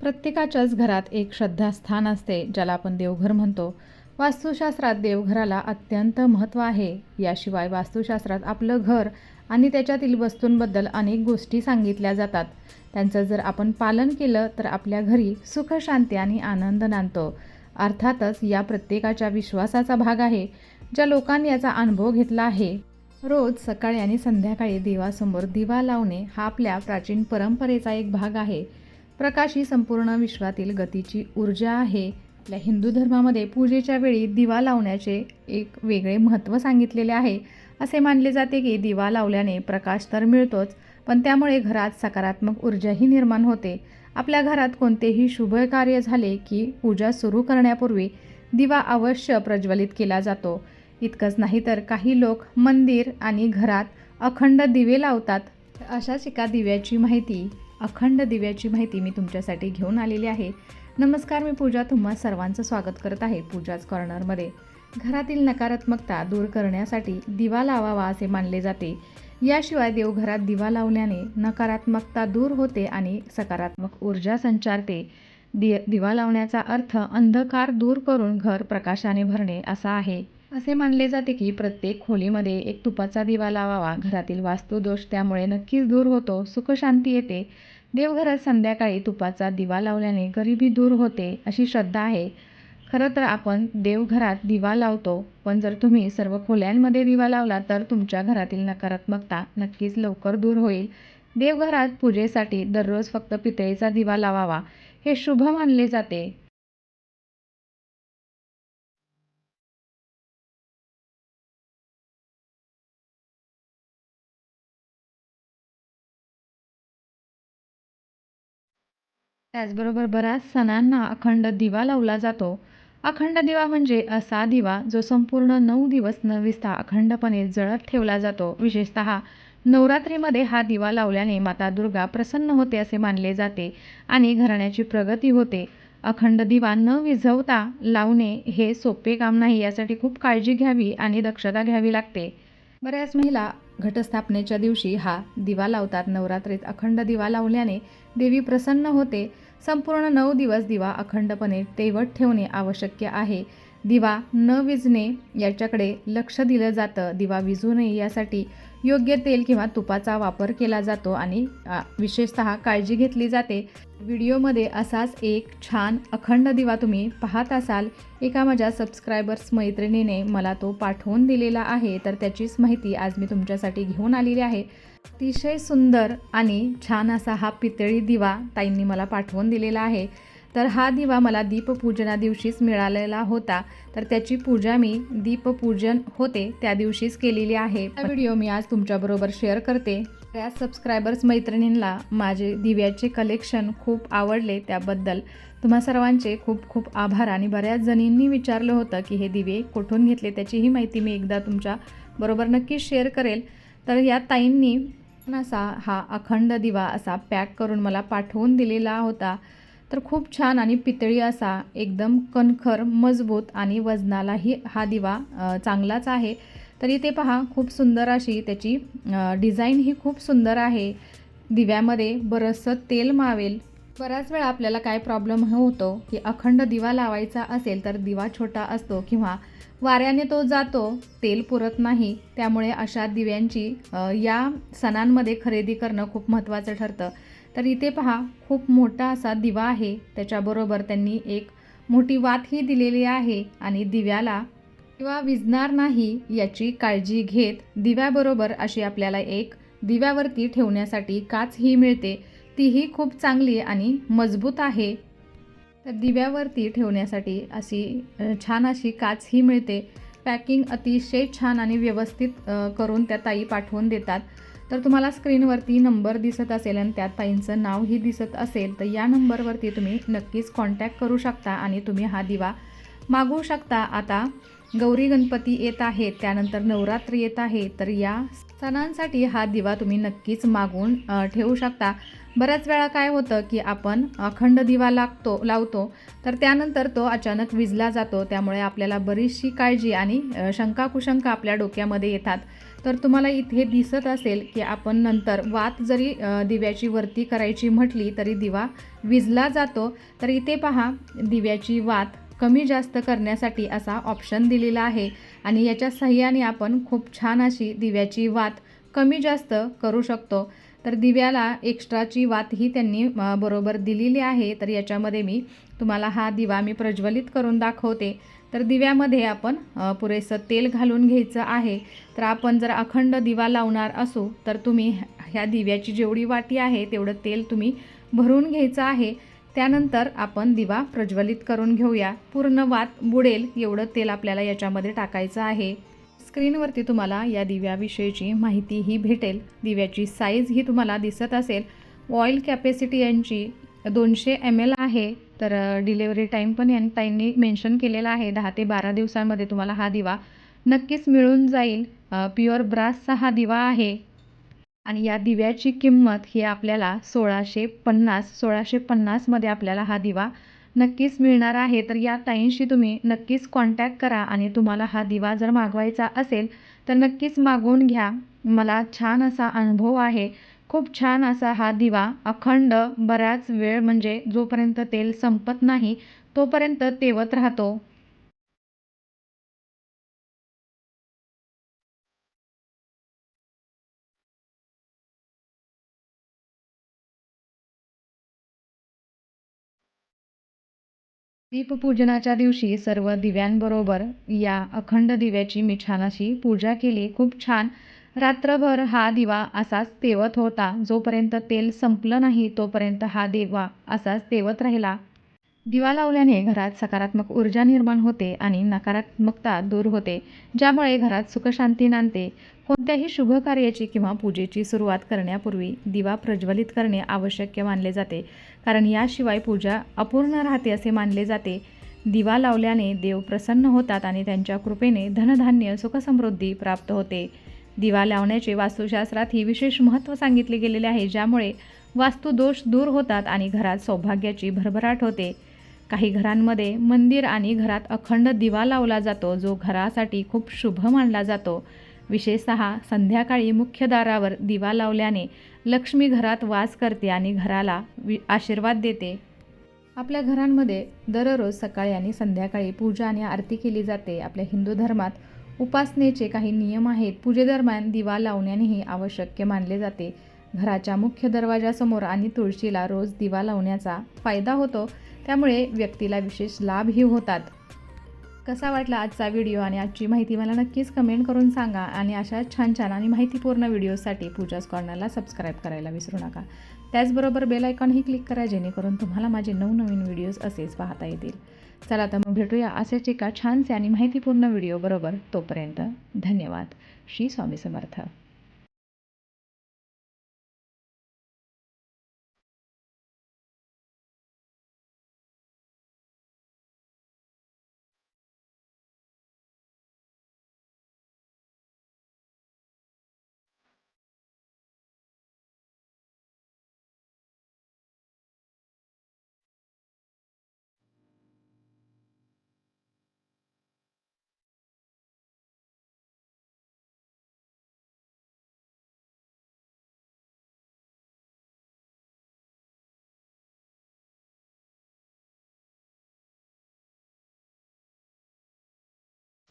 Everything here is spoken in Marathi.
प्रत्येकाच्याच घरात एक श्रद्धास्थान असते ज्याला आपण देवघर म्हणतो. वास्तुशास्त्रात देवघराला अत्यंत महत्त्व आहे. याशिवाय वास्तुशास्त्रात आपलं घर आणि त्याच्यातील वस्तूंबद्दल अनेक गोष्टी सांगितल्या जातात. त्यांचं जर आपण पालन केलं तर आपल्या घरी सुख शांती आणि आनंद नांदतो. अर्थातच या प्रत्येकाच्या विश्वासाचा भाग आहे ज्या लोकांनी याचा अनुभव घेतला आहे. रोज सकाळी आणि संध्याकाळी देवासमोर दिवा लावणे हा आपल्या प्राचीन परंपरेचा एक भाग आहे. प्रकाश ही संपूर्ण विश्वातील गतीची ऊर्जा आहे. आपल्या हिंदू धर्मामध्ये पूजेच्या वेळी दिवा लावण्याचे एक वेगळे महत्त्व सांगितलेले आहे. असे मानले जाते की दिवा लावल्याने प्रकाश तर मिळतोच पण त्यामुळे घरात सकारात्मक ऊर्जाही निर्माण होते. आपल्या घरात कोणतेही शुभ कार्य झाले की पूजा सुरू करण्यापूर्वी दिवा अवश्य प्रज्वलित केला जातो. इतकंच नाही तर काही लोक मंदिर आणि घरात अखंड दिवे लावतात. अशाच एका दिव्याची माहिती अखंड दिव्याची माहिती मी तुमच्यासाठी घेऊन आलेली आहे. नमस्कार मी पूजा. तुम्हा सर्वांचं स्वागत करत आहे पूजाच कॉर्नरमध्ये. घरातील नकारात्मकता दूर करण्यासाठी दिवा लावावा असे मानले जाते. याशिवाय देवघरात दिवा लावल्याने नकारात्मकता दूर होते आणि सकारात्मक ऊर्जा संचारते. दि दिवा लावण्याचा अर्थ अंधकार दूर करून घर प्रकाशाने भरणे असा आहे. असे मानले जाते की प्रत्येक खोलीमध्ये एक तुपाचा दिवा लावावा. घरातील वास्तुदोष त्यामुळे नक्कीच दूर होतो. सुखशांती येते. देवघरात संध्याकाळी तुपाचा दिवा लावल्याने गरिबी दूर होते अशी श्रद्धा आहे. खरं तर आपण देवघरात दिवा लावतो पण जर तुम्ही सर्व खोल्यांमध्ये दिवा लावला तर तुमच्या घरातील नकारात्मकता नक्कीच लवकर दूर होईल. देवघरात पूजेसाठी दररोज फक्त पितळेचा दिवा लावावा हे शुभ मानले जाते. त्याचबरोबर बऱ्याच सणांना अखंड दिवा लावला जातो. अखंड दिवा म्हणजे असा दिवा जो संपूर्ण नऊ दिवस न विसता अखंडपणे जळत ठेवला जातो. विशेषत नवरात्रीमध्ये हा दिवा लावल्याने माता दुर्गा प्रसन्न होते असे मानले जाते आणि घराण्याची प्रगती होते. अखंड दिवा न विझवता लावणे हे सोपे काम नाही यासाठी खूप काळजी घ्यावी आणि दक्षता घ्यावी लागते. बऱ्याच महिला घटस्थापनेच्या दिवशी हा दिवा लावतात. नवरात्रीत अखंड दिवा लावल्याने देवी प्रसन्न होते. संपूर्ण नऊ दिवस दिवा अखंडपणे तेवत ठेवणे आवश्यक आहे. दिवा न विजणे याच्याकडे लक्ष दिलं जातं. दिवा विजू नये यासाठी योग्य तेल किंवा तुपाचा वापर केला जातो आणि विशेषत विशेषतः काळजी घेतली जाते. व्हिडिओमध्ये असाच एक छान अखंड दिवा तुम्ही पाहत असाल एका माझ्या सबस्क्रायबर्स मैत्रिणीने मला तो पाठवून दिलेला आहे तर त्याचीच माहिती आज मी तुमच्यासाठी घेऊन आलेली आहे. अतिशय सुंदर आणि छान असा हा पितळी दिवा ताईंनी मला पाठवून दिलेला आहे. तर हा दिवा मला दीपपूजना दिवशीच मिळालेला होता. तर त्याची पूजा मी दीपपूजन होते त्या दिवशीच केलेली आहे. हा व्हिडिओ मी आज तुमच्याबरोबर शेअर करते. त्या सबस्क्रायबर्स मैत्रिणींना माझे दिव्याचे कलेक्शन खूप आवडले त्याबद्दल तुम्हा सर्वांचे खूप खूप आभार. आणि बऱ्याच जणींनी विचारलं होतं की हे दिवे कुठून घेतले त्याचीही माहिती मी एकदा तुमच्या बरोबर नक्कीच शेअर करेल. तर या ताईंनी असा हा अखंड दिवा असा पॅक करून मला पाठवून दिलेला होता. तर खूप छान आणि पितळी असा एकदम कणखर मजबूत आणि वजनालाही हा दिवा चांगलाच आहे. तर इथे पहा खूप सुंदर अशी त्याची डिझाईन ही खूप सुंदर आहे. दिव्यामध्ये बरंचसं तेल मावेल. बऱ्याच वेळा आपल्याला काय प्रॉब्लेम होतो की अखंड दिवा लावायचा असेल तर दिवा छोटा असतो किंवा वाऱ्याने तो जातो तेल पुरत नाही. त्यामुळे अशा दिव्यांची या सणांमध्ये खरेदी करणं खूप महत्त्वाचं ठरतं. तर इथे पहा खूप मोठा असा दिवा आहे. त्याच्याबरोबर त्यांनी एक मोठी वातही दिलेली आहे आणि दिव्याला किंवा विजणार नाही याची काळजी घेत दिव्याबरोबर अशी आपल्याला एक दिव्यावरती ठेवण्यासाठी काच ही मिळते. तीही खूप चांगली आणि मजबूत आहे. तर दिव्यावरती ठेवण्यासाठी अशी छान अशी काच ही मिळते. पॅकिंग अतिशय छान आणि व्यवस्थित करून त्या ताई पाठवून देतात. तर तुम्हाला स्क्रीनवरती नंबर दिसत असेल आणि त्यात ताईंचं नावही दिसत असेल तर या नंबरवरती तुम्ही नक्कीच कॉन्टॅक्ट करू शकता आणि तुम्ही हा दिवा मागवू शकता. आता गौरी गणपती येत आहेत त्यानंतर नवरात्र येत आहे तर या सणांसाठी हा दिवा तुम्ही नक्कीच मागून ठेवू शकता. बऱ्याच वेळा काय होतं की आपण अखंड दिवा लागतो लावतो तर त्यानंतर तो अचानक विजला जातो त्यामुळे आपल्याला बरीचशी काळजी आणि शंका कुशंका आपल्या डोक्यामध्ये येतात. तर तुम्हाला इथे दिसत असेल की आपण नंतर वात जरी दिव्याची वरती करायची म्हटली तरी दिवा विजला जातो. तर इथे पहा दिव्याची वात कमी जास्त करण्यासाठी असा ऑप्शन दिलेला आहे. आणि याच्या सहाय्याने आपण खूप छान अशी दिव्याची वात कमी जास्त करू शकतो. तर दिव्याला एक्स्ट्राची वात ही त्यांनी बरोबर दिलेली आहे. तर याच्यामध्ये मी तुम्हाला हा दिवा मी प्रज्वलित करून दाखवते. तर दिव्यामध्ये आपण पुरेसं तेल घालून घ्यायचं आहे. तर आपण जर अखंड दिवा लावणार असू तर तुम्ही ह्या दिव्याची जेवढी वाटी आहे तेवढं तेल तुम्ही भरून घ्यायचं आहे. त्यानंतर आपण दिवा प्रज्वलित करून घेऊया. पूर्ण वात बुडेल एवढं तेल आपल्याला याच्यामध्ये टाकायचं आहे. स्क्रीनवरती तुम्हाला या दिव्याविषयीची माहितीही भेटेल. दिव्याची साईज ही तुम्हाला दिसत असेल. ऑइल कॅपॅसिटी यांची दोनशे एम एल आहे. तर डिलेवरी टाईम पण यां ताईंनी मेन्शन केलेला आहे. दहा ते बारा दिवसांमध्ये तुम्हाला हा दिवा नक्कीच मिळून जाईल. प्युअर ब्रासचा हा दिवा आहे. आणि या दिव्याची किंमत ही आपल्याला सोळाशे पन्नास सोळाशे पन्नासमध्ये आपल्याला हा दिवा नक्कीच मिळणार आहे. तर या ताईंशी तुम्ही नक्कीच कॉन्टॅक्ट करा आणि तुम्हाला हा दिवा जर मागवायचा असेल तर नक्कीच मागवून घ्या. मला छान असा अनुभव आहे. खूप छान असा हा दिवा अखंड बऱ्याच वेळ म्हणजे जोपर्यंत तेल संपत नाही तोपर्यंत तेवत राहतो. दीपपूजनाच्या दिवशी सर्व दिव्यांबरोबर या अखंड दिव्याची मी छान अशी पूजा केली. खूप छान रात्रभर हा दिवा असाच तेवत होता. जोपर्यंत तेल संपलं नाही तोपर्यंत हा दिवा असाच तेवत राहिला. दिवा लावल्याने घरात सकारात्मक ऊर्जा निर्माण होते आणि नकारात्मकता दूर होते ज्यामुळे घरात सुखशांती नांदते. कोणत्याही शुभ कार्याची किंवा पूजेची सुरुवात करण्यापूर्वी दिवा प्रज्वलित करणे आवश्यक मानले जाते कारण याशिवाय पूजा अपूर्ण राहते असे मानले जाते. दिवा लावल्याने देव प्रसन्न होतात आणि त्यांच्या कृपेने धनधान्य सुखसमृद्धी प्राप्त होते. दिवा लावण्याचे वास्तुशास्त्रात ही विशेष महत्त्व सांगितले गेलेले आहे ज्यामुळे वास्तुदोष दूर होतात आणि घरात सौभाग्याची भरभराट होते. काही घरांमध्ये मंदिर आणि घरात अखंड दिवा लावला जातो जो घरासाठी खूप शुभ मानला जातो. विशेषतः संध्याकाळी मुख्य दारावर दिवा लावल्याने लक्ष्मी घरात वास करते आणि घराला वि आशीर्वाद देते. आपल्या घरांमध्ये दररोज सकाळी आणि संध्याकाळी पूजा आणि आरती केली जाते. आपल्या हिंदू धर्मात उपासनेचे काही नियम आहेत. पूजेदरम्यान दिवा लावण्यानेही आवश्यक मानले जाते. घराच्या मुख्य दरवाजासमोर आणि तुळशीला रोज दिवा लावण्याचा फायदा होतो. त्यामुळे व्यक्तीला विशेष लाभही होतात. कसा वाटला आजचा व्हिडिओ आणि आजची माहिती मला नक्कीच कमेंट करून सांगा. आणि अशा छान छान आणि माहितीपूर्ण व्हिडिओसाठी पूजाच कॉर्नरला सबस्क्राईब करायला विसरू नका. त्याचबरोबर बेलायकॉनही क्लिक करा जेणेकरून तुम्हाला माझे नवनवीन व्हिडिओज असेच पाहता येतील. चला तर मग भेटूया असेच एका छानसे आणि माहितीपूर्ण व्हिडिओ बरोबर तोपर्यंत धन्यवाद. श्री स्वामी समर्थ.